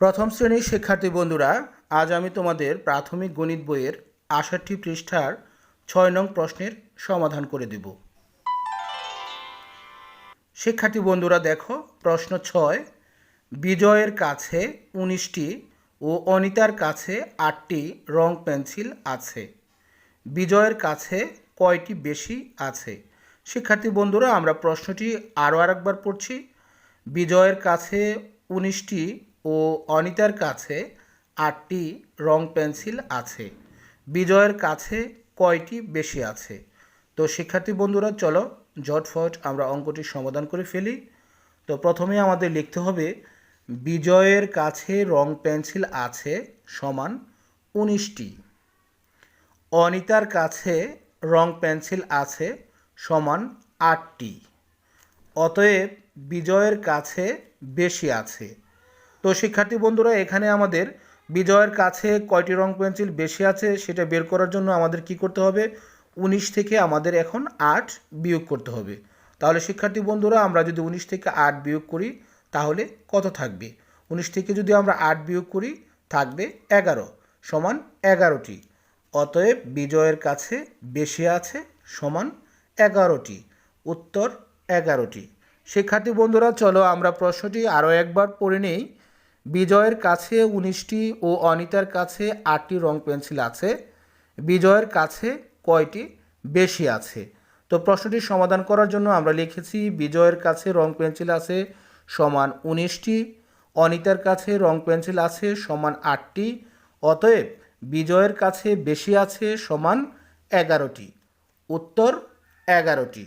প্রথম শ্রেণির শিক্ষার্থী বন্ধুরা, আজ আমি তোমাদের প্রাথমিক গণিত বইয়ের আষাটটি পৃষ্ঠার ছয় নং প্রশ্নের সমাধান করে দেব। শিক্ষার্থী বন্ধুরা, দেখো, প্রশ্ন ছয়, বিজয়ের কাছে উনিশটি ও অনিতার কাছে আটটি রং পেন্সিল আছে। বিজয়ের কাছে কয়টি বেশি আছে? শিক্ষার্থী বন্ধুরা, আমরা প্রশ্নটি আরও আরেকবার পড়ছি। বিজয়ের কাছে উনিশটি ও অনিতার কাছে আটটি রং পেন্সিল আছে। বিজয়ের কাছে কয়টি বেশি আছে? তো শিক্ষার্থী বন্ধুরা, চলো ঝটফট আমরা অঙ্কটি সমাধান করে ফেলি। তো প্রথমে আমাদের লিখতে হবে, বিজয়ের কাছে রং পেন্সিল আছে সমান উনিশটি। অনিতার কাছে রং পেন্সিল আছে সমান আটটি। অতএব বিজয়ের কাছে বেশি আছে। তো শিক্ষার্থী বন্ধুরা, এখানে আমাদের বিজয়ের কাছে কয়টি রং পেন্সিল বেশি আছে সেটা বের করার জন্য আমাদের কি করতে হবে? উনিশ থেকে আমাদের এখন আট বিয়োগ করতে হবে। তাহলে শিক্ষার্থী বন্ধুরা, আমরা যদি উনিশ থেকে আট বিয়োগ করি, তাহলে কত থাকবে? উনিশ থেকে যদি আমরা আট বিয়োগ করি, থাকবে এগারো সমান এগারোটি। অতএব বিজয়ের কাছে বেশি আছে সমান এগারোটি, উত্তর এগারোটি। শিক্ষার্থী বন্ধুরা, চলো আমরা প্রশ্নটি আরও একবার পড়ে নেই। বিজয়ের কাছে উনিশটি ও অনিতার কাছে আটটি রং পেন্সিল আছে। বিজয়ের কাছে কয়টি? বেশি আছে। তো প্রশ্নটি সমাধান করার জন্য আমরা লিখেছি, বিজয়ের কাছে রং পেন্সিল আছে সমান উনিশটি, অনিতার কাছে রং পেন্সিল আছে সমান আটটি, অতএব বিজয়ের কাছে বেশি আছে সমান এগারোটি। উত্তর এগারোটি।